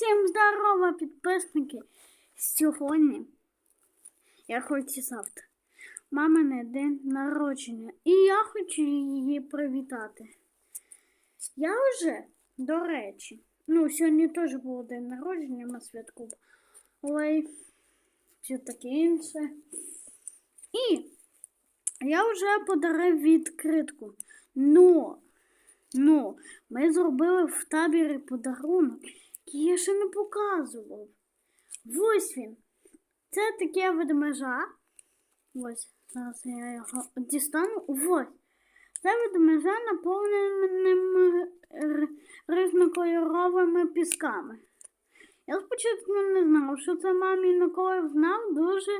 Всім здорово, підписники! Сьогодні я хочу завтра. Мамине день народження. І я хочу її привітати. Я вже, до речі, ну, сьогодні теж було день народження, ми святкували все таке інше. І я вже подарив відкритку. Но, ну, ми зробили в таборі подарунок, я ще не показував. Ось він. Це таке ведмежа. Ось, зараз я його дістану. Ось. Це ведмежа наповненим р- різнокольоровими пісками. Я спочатку не знав, що це мамі Миколаїв знав, дуже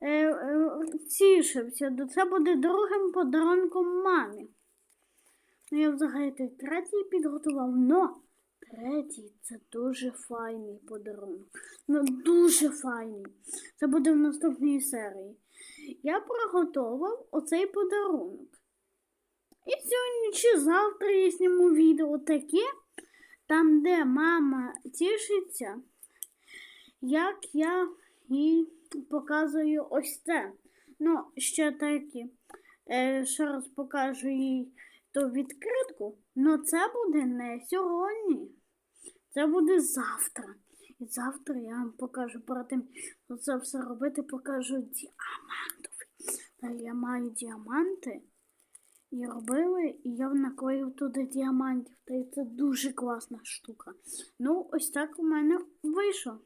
е, е, тішився. Це буде другим подарунком мамі. Ну, я взагалі третій підготував, но третій це дуже файний подарунок. Ну, дуже файний. Це буде в наступній серії. Я приготував оцей подарунок. І сьогодні чи завтра я зніму відео таке, там, де мама тішиться, як я їй показую ось це. Ну, ще такі. Е, ще раз покажу їй ту відкритку. Ну це буде не сьогодні. Це буде завтра. І завтра я вам покажу перед тим, як це все робити, покажу діамантові. Та я маю діаманти. І робили, і я наклеїв туди діамантів. Та це дуже класна штука. Ну, ось так у мене вийшло.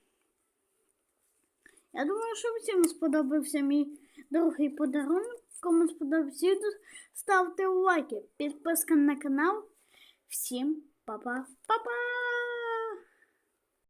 Я думаю, що всім сподобався мій другий подарунок. Кому сподобався ставте лайки, підписка на канал. Всім па-па, па-па!